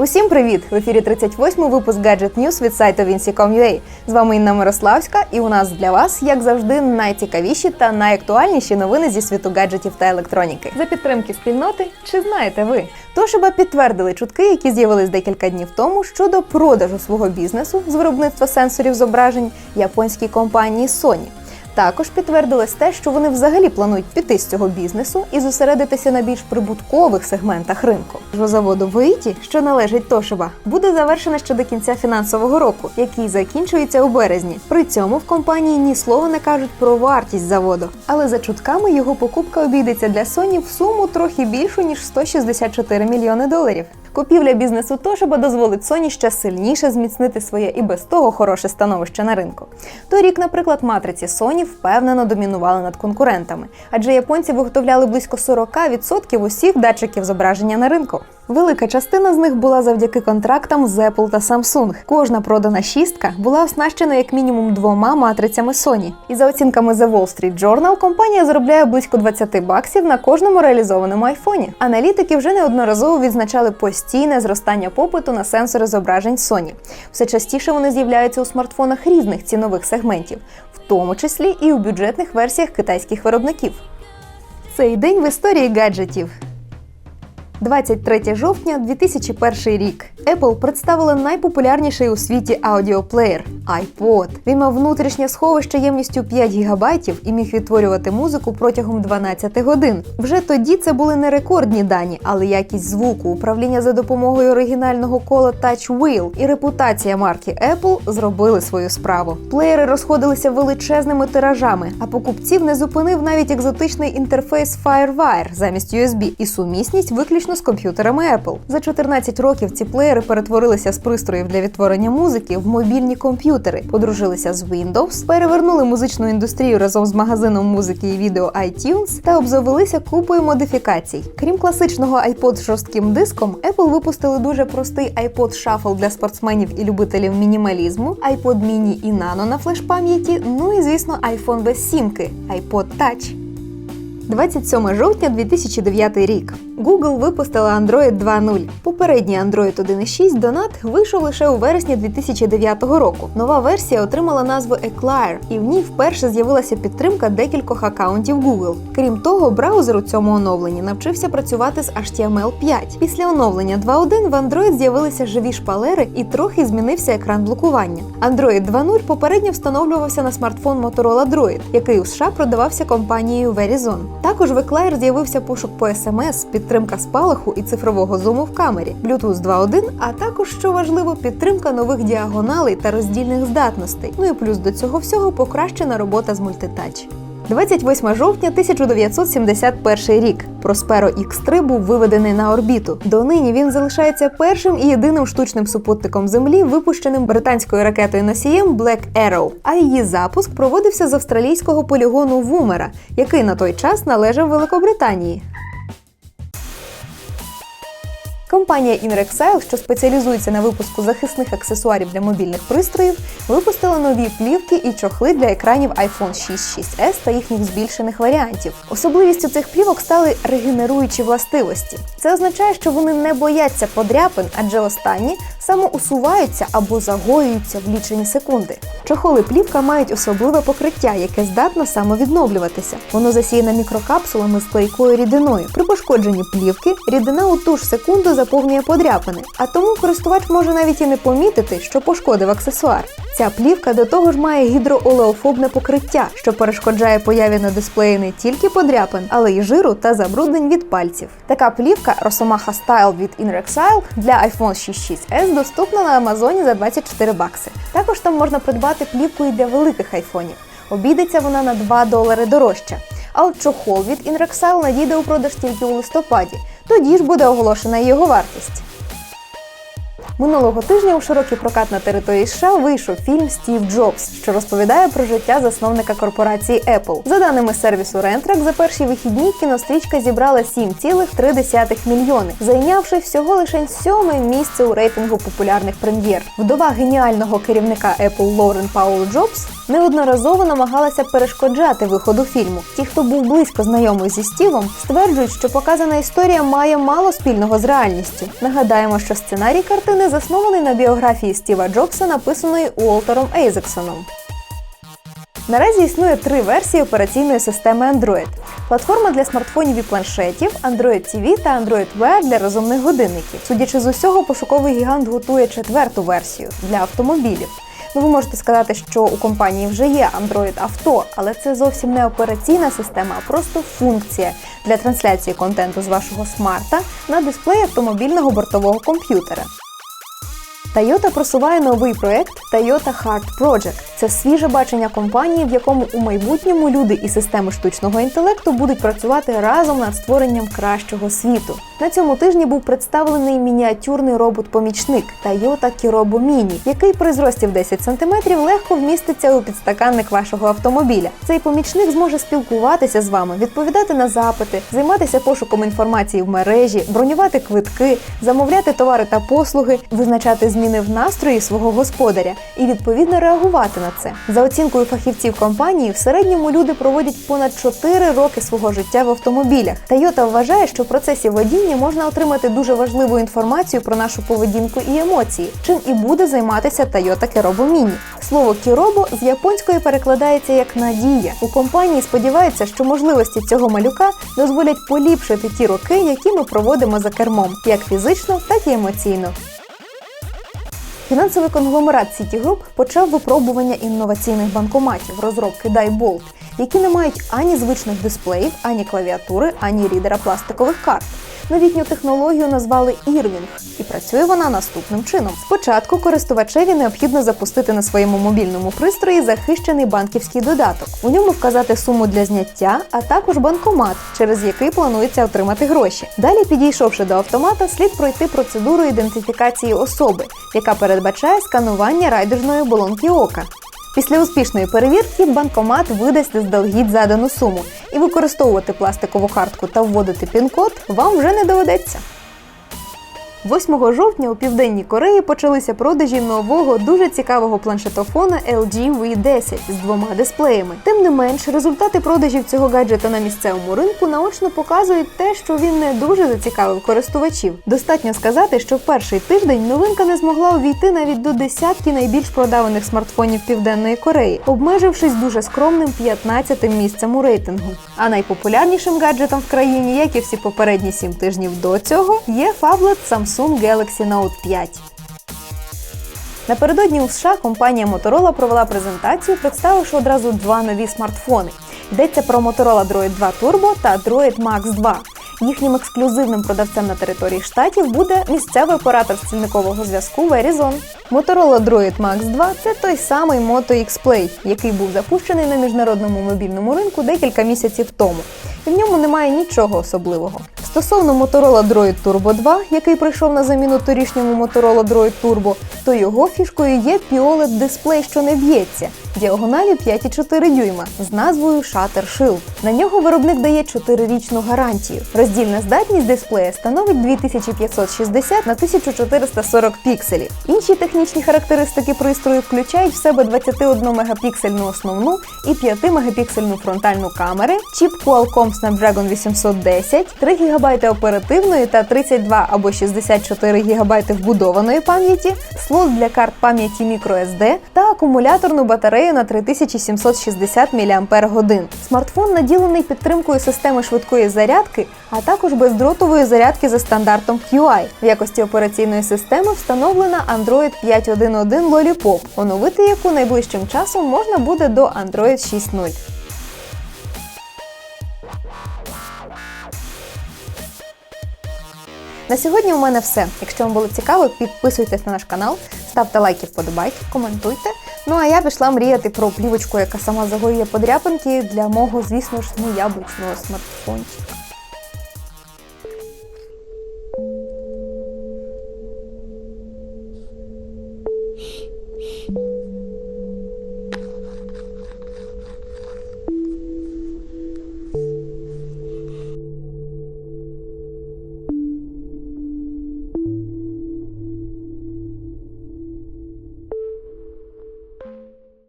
Усім привіт! В ефірі 38-й випуск Gadget News від сайту Vinci.com.ua. З вами Інна Мирославська, і у нас для вас, як завжди, найцікавіші та найактуальніші новини зі світу гаджетів та електроніки. За підтримки спільноти, чи знаєте ви? Toshiba підтвердили чутки, які з'явились декілька днів тому щодо продажу свого бізнесу з виробництва сенсорів зображень японській компанії Sony. Також підтвердилось те, що вони взагалі планують піти з цього бізнесу і зосередитися на більш прибуткових сегментах ринку. Заводу в що належить Тошиба, буде завершено ще до кінця фінансового року, який закінчується у березні. При цьому в компанії ні слова не кажуть про вартість заводу. Але за чутками його покупка обійдеться для Sony в суму трохи більшу ніж 164 мільйони доларів. Купівля бізнесу Toshiba дозволить Sony ще сильніше зміцнити своє і без того хороше становище на ринку. Торік, наприклад, матриці Sony впевнено домінували над конкурентами, адже японці виготовляли близько 40% усіх датчиків зображення на ринку. Велика частина з них була завдяки контрактам з Apple та Samsung. Кожна продана шістка була оснащена як мінімум двома матрицями Sony. І за оцінками The Wall Street Journal, компанія заробляє близько 20 баксів на кожному реалізованому айфоні. Аналітики вже неодноразово відзначали постійне зростання попиту на сенсори зображень Sony. Все частіше вони з'являються у смартфонах різних цінових сегментів, в тому числі і у бюджетних версіях китайських виробників. Цей день в історії гаджетів. 23 жовтня 2001 рік Apple представила найпопулярніший у світі аудіоплеєр iPod. Він мав внутрішнє сховище ємністю 5 ГБ і міг відтворювати музику протягом 12 годин. Вже тоді це були не рекордні дані, але якість звуку, управління за допомогою оригінального кола Touch Wheel і репутація марки Apple зробили свою справу. Плеєри розходилися величезними тиражами, а покупців не зупинив навіть екзотичний інтерфейс FireWire замість USB і сумісність виключно з комп'ютерами Apple. За 14 років ці плеєри перетворилися з пристроїв для відтворення музики в мобільні комп'ютери, подружилися з Windows, перевернули музичну індустрію разом з магазином музики і відео iTunes та обзавелися купою модифікацій. Крім класичного iPod з жорстким диском, Apple випустили дуже простий iPod Shuffle для спортсменів і любителів мінімалізму, iPod mini і Nano на флеш-пам'яті, ну і звісно, iPhone без сімки, iPod Touch. 27 жовтня 2009 рік. Google випустила Android 2.0. Попередній Android 1.6 Donut вийшов лише у вересні 2009 року. Нова версія отримала назву Eclair, і в ній вперше з'явилася підтримка декількох акаунтів Google. Крім того, браузер у цьому оновленні навчився працювати з HTML5. Після оновлення 2.1 в Android з'явилися живі шпалери і трохи змінився екран блокування. Android 2.0 попередньо встановлювався на смартфон Motorola Droid, який у США продавався компанією Verizon. Також в Eclair з'явився пошук по SMS, підтримка спалаху і цифрового зуму в камері, Bluetooth 2.1, а також, що важливо, підтримка нових діагоналей та роздільних здатностей. Ну і плюс до цього всього покращена робота з мультитач. 28 жовтня 1971 рік. Prospero X3 був виведений на орбіту. Донині він залишається першим і єдиним штучним супутником Землі, випущеним британською ракетою носієм Black Arrow. А її запуск проводився з австралійського полігону Вумера, який на той час належав Великобританії. Компанія Inrexile, що спеціалізується на випуску захисних аксесуарів для мобільних пристроїв, випустила нові плівки і чохли для екранів iPhone 6, 6s та їхніх збільшених варіантів. Особливістю цих плівок стали регенеруючі властивості. Це означає, що вони не бояться подряпин, адже останні самоусуваються або загоюються в лічені секунди. Чохоли плівка мають особливе покриття, яке здатно самовідновлюватися. Воно засіяне мікрокапсулами з клейкою рідиною. При пошкодженні плівки рідина у ту ж секунду заповнює подряпини, а тому користувач може навіть і не помітити, що пошкодив аксесуар. Ця плівка до того ж має гідроолеофобне покриття, що перешкоджає появі на дисплеї не тільки подряпин, але й жиру та забруднень від пальців. Така плівка Rosomach Style від Inrexile для iPhone 6 6s доступна на Амазоні за 24 бакси. Також там можна придбати плівку і для великих айфонів. Обійдеться вона на 2 долари дорожче. А от чохол від Inrexile надійде у продаж тільки у листопаді. Тоді ж буде оголошена його вартість. Минулого тижня у широкий прокат на території США вийшов фільм Стів Джобс, що розповідає про життя засновника корпорації Apple. За даними сервісу Rentrack, за перші вихідні кінострічка зібрала 7,3 мільйони, зайнявши всього лише сьоме місце у рейтингу популярних прем'єр. Вдова геніального керівника Apple Лорен Паул Джобс неодноразово намагалася перешкоджати виходу фільму. Ті, хто був близько знайомий зі Стівом, стверджують, що показана історія має мало спільного з реальністю. Нагадаємо, що сценарій картини заснований на біографії Стіва Джобса, написаної Уолтером Ейзексоном. Наразі існує три версії операційної системи Android: платформа для смартфонів і планшетів, Android TV та Android Wear для розумних годинників. Судячи з усього, пошуковий гігант готує четверту версію для автомобілів. Ну, ви можете сказати, що у компанії вже є Android Авто, але це зовсім не операційна система, а просто функція для трансляції контенту з вашого смарта на дисплей автомобільного бортового комп'ютера. Toyota просуває новий проект Toyota Heart Project. Це свіже бачення компанії, в якому у майбутньому люди і системи штучного інтелекту будуть працювати разом над створенням кращого світу. На цьому тижні був представлений мініатюрний робот-помічник Toyota Kirobo Mini, який при зрості в 10 см легко вміститься у підстаканник вашого автомобіля. Цей помічник зможе спілкуватися з вами, відповідати на запити, займатися пошуком інформації в мережі, бронювати квитки, замовляти товари та послуги, визначати зміни в настрої свого господаря і відповідно реагувати на це. За оцінкою фахівців компанії, в середньому люди проводять понад 4 роки свого життя в автомобілях. Toyota вважає, що в процесі водіння можна отримати дуже важливу інформацію про нашу поведінку і емоції, чим і буде займатися Toyota Kirobo Mini. Слово Кіробо з японської перекладається як надія. У компанії сподіваються, що можливості цього малюка дозволять поліпшити ті роки, які ми проводимо за кермом, як фізично, так і емоційно. Фінансовий конгломерат Citigroup почав випробування інноваційних банкоматів розробки Daybolt, які не мають ані звичних дисплеїв, ані клавіатури, ані рідера пластикових карт. Новітню технологію назвали Ірвінг, і працює вона наступним чином. Спочатку користувачеві необхідно запустити на своєму мобільному пристрої захищений банківський додаток. У ньому вказати суму для зняття, а також банкомат, через який планується отримати гроші. Далі, підійшовши до автомата, слід пройти процедуру ідентифікації особи, яка передбачає сканування райдужної оболонки ока. Після успішної перевірки банкомат видасть заздалегідь задану суму, і використовувати пластикову картку та вводити пін-код вам вже не доведеться. 8 жовтня у південній Кореї почалися продажі нового дуже цікавого планшетофона LG V10 з двома дисплеями. Тим не менш, результати продажів цього гаджета на місцевому ринку наочно показують те, що він не дуже зацікавив користувачів. Достатньо сказати, що в перший тиждень новинка не змогла увійти навіть до десятки найбільш продаваних смартфонів Південної Кореї, обмежившись дуже скромним 15-тим місцем у рейтингу. А найпопулярнішим гаджетом в країні, як і всі попередні 7 тижнів до цього, є фаблет Samsung Galaxy Note 5. Напередодні у США компанія Motorola провела презентацію, представивши одразу два нові смартфони. Йдеться про Motorola Droid 2 Turbo та Droid Max 2. Їхнім ексклюзивним продавцем на території штатів буде місцевий оператор стільникового зв'язку Verizon. Motorola Droid Max 2 це той самий Moto X Play, який був запущений на міжнародному мобільному ринку декілька місяців тому. В ньому немає нічого особливого. Стосовно Motorola Droid Turbo 2, який прийшов на заміну торішньому Motorola Droid Turbo, то його фішкою є POLED дисплей, що не б'ється, діагоналі 5,4 дюйма з назвою Shutter Shield. На нього виробник дає 4-річну гарантію. Роздільна здатність дисплея становить 2560 на 1440 пікселів. Інші технічні характеристики пристрою включають в себе 21 мегапіксельну основну і 5 мегапіксельну фронтальну камери, чіп Qualcomm Snapdragon 810, 3 ГБ оперативної та 32 або 64 ГБ вбудованої пам'яті, слот для карт пам'яті microSD та акумуляторну батарею на 3760 мАч. Смартфон наділений підтримкою системи швидкої зарядки, а також бездротової зарядки за стандартом QI. В якості операційної системи встановлена Android 5.1.1 Lollipop, оновити яку найближчим часом можна буде до Android 6.0. На сьогодні у мене все. Якщо вам було цікаво, підписуйтесь на наш канал, ставте лайки, вподобайки, коментуйте. Ну а я пішла мріяти про плівочку, яка сама загоює подряпинки для мого, звісно ж, неяблучного смартфончика.